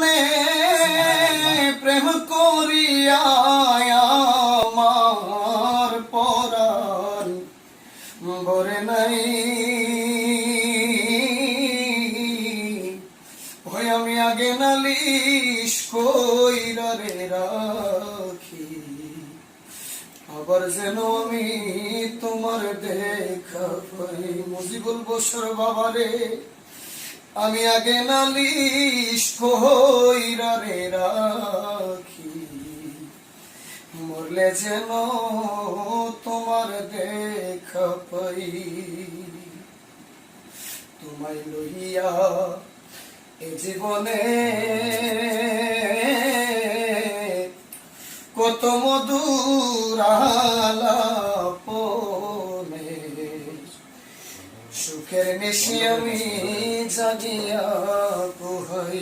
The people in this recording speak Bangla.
জীবনে প্রেম করিয়া আমার পরাণ বরে নাই। ওই আমি আগে নালিশ কইরা রে রাখি, আবার যেন আমি তোমার দেখা পাই। মুজিবুল বসর বাবারে আমি আগে নালিশ কইরা রাখি। মরলে যেন তোমার দেখা পাই। তোমায় লইয়া এ জীবনে কত মধুর আলাপনে সুখের বেশি আমি জাগিয়া পোহাই।